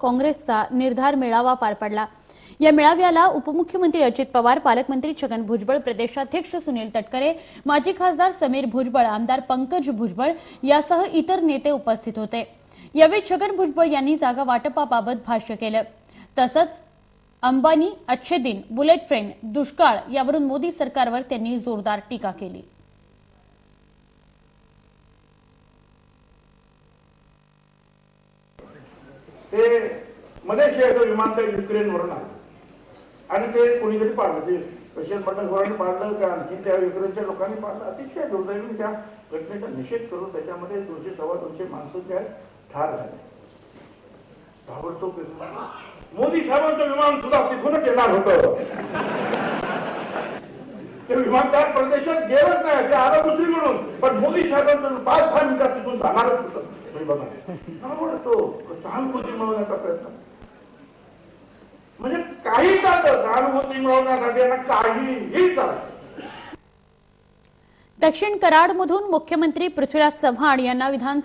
काँग्रेसचा निर्धार मेळावा पार पडला. या मेळाव्याला उपमुख्यमंत्री अजित पवार पालकमंत्री छगन भुजबळ प्रदेशाध्यक्ष सुनील तटकरे माजी खासदार समीर भुजबळ आमदार पंकज भुजबळ यासह इतर नेते उपस्थित होते. यावेळी छगन भुजबळ यांनी जागा वाटपाबाबत भाष्य केलं. तसंच अंबानी अच्छे दिन बुलेट ट्रेन दुष्काळ यावरून मोदी सरकारवर त्यांनी जोरदार टीका केली. ते मलेशियाचं विमानतळ युक्रेनवरून आलं. आणि ते कोणीतरी पाडलं ते रशियन बंडखोरांनी पाडलं का आणखी त्या युक्रेनच्या लोकांनी पाडलं. अतिशय दुर्दैवी त्या घटनेचा निषेध करून त्याच्यामध्ये दोनशे सव्वा दोनशे माणसं त्या ठार झाले. ताबडतोब मोदी साहेबांचं विमान सुद्धा तिथूनच येणार होतं. ते विमान त्या प्रदेशात गेलंच नाही ते आलं दुसरीकडून मोदी साहेबांचं पाच दहा मिनिटात तिथून जाणारच होतं तुम्ही बघा. त्यामुळे तो सहानुभूती मिळवण्याचा प्रयत्न. म्हणजे काही चालतं सहानुभूती मिळवण्यासाठी यांना काहीही चालतं दक्षिण कराडमधून मुख्यमंत्री पृथ्वीराज चव्हाण यांना विधानसभा